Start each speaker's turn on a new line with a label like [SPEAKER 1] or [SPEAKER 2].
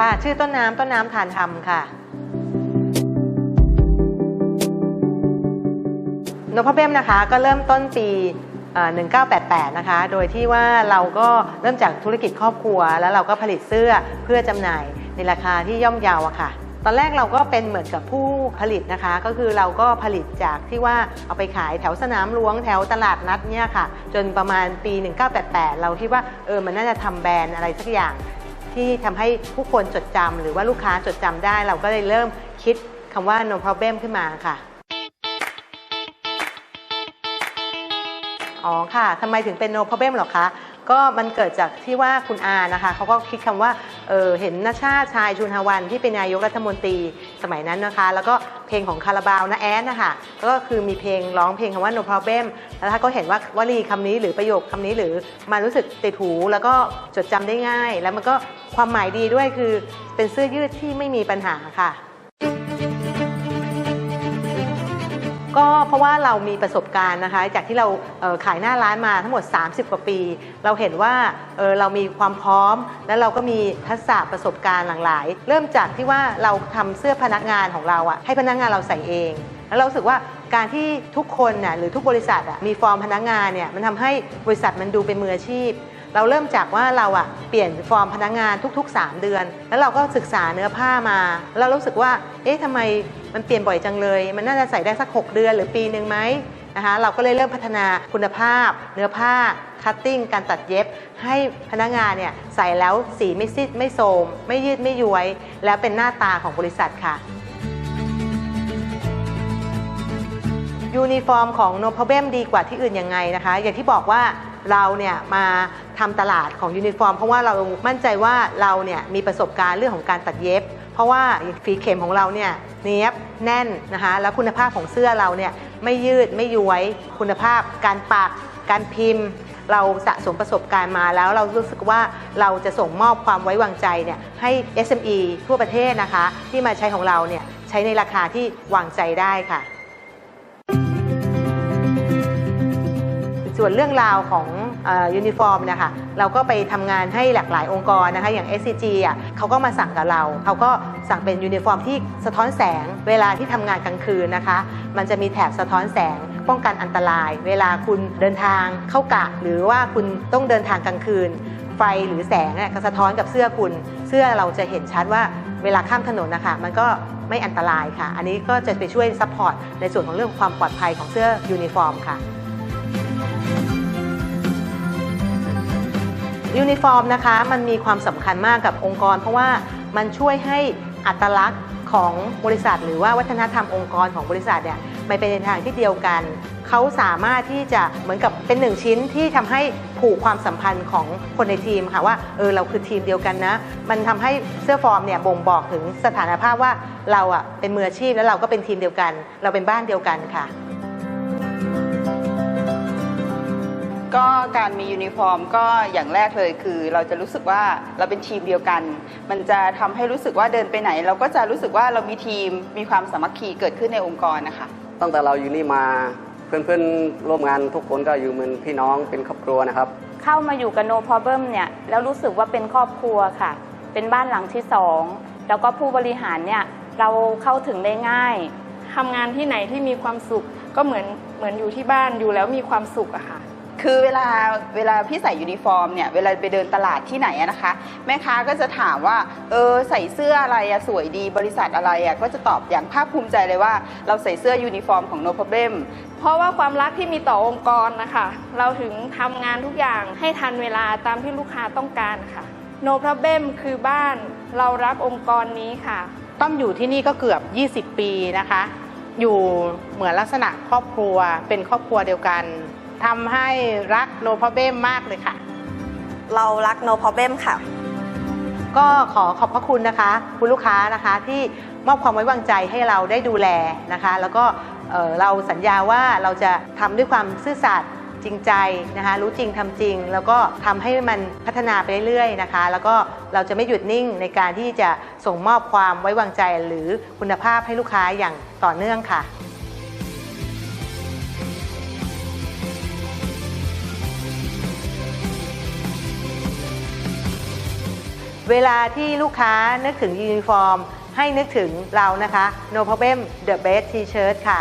[SPEAKER 1] ค่ะ ชื่อต้นน้ำต้นน้ำทานธรรมค่ะนพเบมนะคะก็เริ่มต้นปี 1988 นะคะ โดยที่ว่าเราก็เริ่มจากธุรกิจครอบครัว แล้วเราก็ผลิตเสื้อเพื่อจำหน่ายในราคาที่ย่อมเยาวอะค่ะ ตอนแรกเราก็เป็นเหมือนกับผู้ผลิตนะคะ ก็คือเราก็ผลิตจากที่ว่าเอาไปขายแถวสนามหลวงแถวตลาดนัดเนี่ยค่ะ จนประมาณปี 1988 เราคิดว่าเออมันน่าจะทำแบรนด์อะไรสักอย่าง ที่ทำให้ผู้คนจดจำหรือว่าลูกค้าจดจำได้ เราก็เลยเริ่มคิดคำว่า no problem ขึ้นมาค่ะ อ๋อค่ะทำไมถึงเป็น no problem หรอคะก็มันเกิดจากที่ว่าคุณอานะคะเขาก็คิดคำว่าเออเห็นนาชาชายชุนฮาวันที่เป็นนายกรัฐมนตรี สมัยนั้นนะคะ แล้วก็เพลงของคาราบาวนะแอดนะคะก็คือมีเพลงร้องเพลงคำว่า no problem แล้วถ้าก็เห็นว่าวลีคำนี้หรือประโยคคำนี้หรือมารู้สึกติดหูแล้วก็จดจำได้ง่าย แล้วมันก็ความหมายดีด้วยคือเป็นเสื้อยืดที่ไม่มีปัญหาค่ะ ก็เพราะว่าเรามีประสบการณ์นะคะ จากที่เราเขายหน้าร้านมาทั้งหมด 30 กว่าปี เราเห็นว่าเเรามีความพร้อม และเราก็มีทักษะประสบการณ์หลากหลาย เริ่มจากที่ว่าเราทำเสื้อพนักงานของเราอะให้พนักงานเราใส่เอง แล้วเราสึกว่าการที่ทุกคนน่ะหรือทุกบริษัทมีฟอร์มพนักงานเนี่ยมันทำให้บริษัทมันดูเป็นมืออาชีพ เราเริ่มจากว่าเราอะเปลี่ยนฟอร์มพนักงานทุก ๆ 3 เดือน แล้วเราก็ศึกษาเนื้อผ้ามา เรารู้สึกว่า เอ๊ะทำไมมันเปลี่ยนบ่อยจังเลย มันน่าจะใส่ได้สัก 6 เดือนหรือปีหนึ่งไหมนะคะเราก็เลยเริ่มพัฒนาคุณภาพ เนื้อผ้าคัตติ้งการตัดเย็บ ให้พนักงานเนี่ยใส่แล้วสีไม่ซีดไม่โทรมไม่ยืดไม่ย้วย แล้วเป็นหน้าตาของบริษัทค่ะยูนิฟอร์มของ No Problem ดีกว่าที่อื่นยังไงนะคะ อย่างที่บอกว่า เราเนี่ยมาทำตลาดของยูนิฟอร์ม เพราะว่าเรามั่นใจว่าเราเนี่ยมีประสบการณ์เรื่องของการตัดเย็บ เพราะว่าฝีเข็มของเราเนี่ยเนี้ยบแน่นนะคะแล้วคุณภาพของเสื้อเราเนี่ยไม่ยืดไม่ย้วยคุณภาพ การปัก การพิมพ์ เราสะสมประสบการณ์มาแล้วเรารู้สึกว่าเราจะส่งมอบความไว้วางใจเนี่ยให้ SME ทั่วประเทศนะคะ ที่มาใช้ของเราเนี่ยใช้ในราคาที่วางใจได้ค่ะ ส่วนเรื่องราวของยูนิฟอร์มนะคะเราก็ไปทำงานให้หลากหลายองค์กรนะคะอย่าง SCG อะเขาก็มาสั่งกับเรา เขาก็สั่งเป็นยูนิฟอร์มที่สะท้อนแสงเวลาที่ทำงานกลางคืนนะคะ มันจะมีแถบสะท้อนแสงป้องกันอันตราย เวลาคุณเดินทางเข้ากะ หรือว่าคุณต้องเดินทางกลางคืน ไฟหรือแสงเนี่ยก็สะท้อนกับเสื้อคุณ เสื้อเราจะเห็นชัดว่าเวลาข้ามถนนนะคะมันก็ไม่อันตรายค่ะ อันนี้ก็จะไปช่วยซัพพอร์ตในส่วนของเรื่องความปลอดภัยของเสื้อยูนิฟอร์มค่ะ ยูนิฟอร์มนะคะมันมีความสำคัญมากกับองค์กร เพราะว่ามันช่วยให้อัตลักษณ์ของบริษัท หรือว่าวัฒนธรรมองค์กรของบริษัทเนี่ยไปเป็นในทางที่เดียวกัน เขาสามารถที่จะเหมือนกับเป็นหนึ่งชิ้นที่ทำให้ผูกความสัมพันธ์ของคนในทีมค่ะว่าเออเราคือทีมเดียวกันนะ มันทำให้เสื้อฟอร์มเนี่ยบ่งบอกถึงสถานภาพว่าเราอะเป็นมืออาชีพแล้วเราก็เป็นทีมเดียวกัน เราเป็นบ้านเดียวกันค่ะ
[SPEAKER 2] ก็การมียูนิฟอร์มก็อย่างแรกเลยคือ เราจะรู้สึกว่าเราเป็นทีมเดียวกัน มันจะทำให้รู้สึกว่าเดินไปไหน เราก็จะรู้สึกว่าเรามีทีมมีความสามัคคีเกิดขึ้นในองค์กรนะคะ
[SPEAKER 3] ตั้งแต่เราอยู่นี่มาเพื่อนๆร่วมงานทุกคนก็อยู่เหมือนพี่น้องเป็นครอบครัวนะครับ
[SPEAKER 4] เข้ามาอยู่กับ No Problem เนี่ยแล้วรู้สึกว่าเป็นครอบครัวค่ะ เป็นบ้านหลังที่สองแล้วก็ผู้บริหารเนี่ยเราเข้าถึงได้ง่าย
[SPEAKER 5] ทำงานที่ไหนที่มีความสุขก็เหมือนเหมือนอยู่ที่บ้านอยู่แล้วมีความสุขอะค่ะ
[SPEAKER 2] คือเวลาเวลาพี่ใส่ยูนิฟอร์มเนี่ยเวลาไปเดินตลาดที่ไหนอะนะคะ แม่ค้าก็จะถามว่าเออใส่เสื้ออะไรอะสวยดีบริษัทอะไรอะก็จะตอบอย่างภาคภูมิใจเลยว่า เราใส่เสื้อยูนิฟอร์มของ No Problem
[SPEAKER 5] เพราะว่าความรักที่มีต่อองค์กรนะคะ เราถึงทำงานทุกอย่างให้ทันเวลาตามที่ลูกค้าต้องการค่ะ No Problem คือบ้านเรารักองค์กรนี้ค่ะ
[SPEAKER 6] ต้อมอยู่ที่นี่ก็เกือบ 20 ปีนะคะ อยู่เหมือนลักษณะครอบครัวเป็นครอบครัวเดียวกัน ทำให้รักโนพเบมมากเลยค่ะ
[SPEAKER 7] เรารัก no problem ค่ะ
[SPEAKER 1] ก็ขอขอบพระคุณนะคะ คุณลูกค้านะคะที่มอบความไว้วางใจให้เราได้ดูแลนะคะ แล้วก็เอ่อเราสัญญาว่าเราจะทำด้วยความซื่อสัตย์จริงใจนะคะรู้จริงทำจริง แล้วก็ทำให้มันพัฒนาไปเรื่อยๆนะคะ แล้วก็เราจะไม่หยุดนิ่งในการที่จะส่งมอบความไว้วางใจหรือคุณภาพให้ลูกค้าอย่างต่อเนื่องค่ะ เวลาที่ลูกค้านึกถึงยูนิฟอร์ม ให้นึกถึงเรานะคะ No Problem The Best T-shirt ค่ะ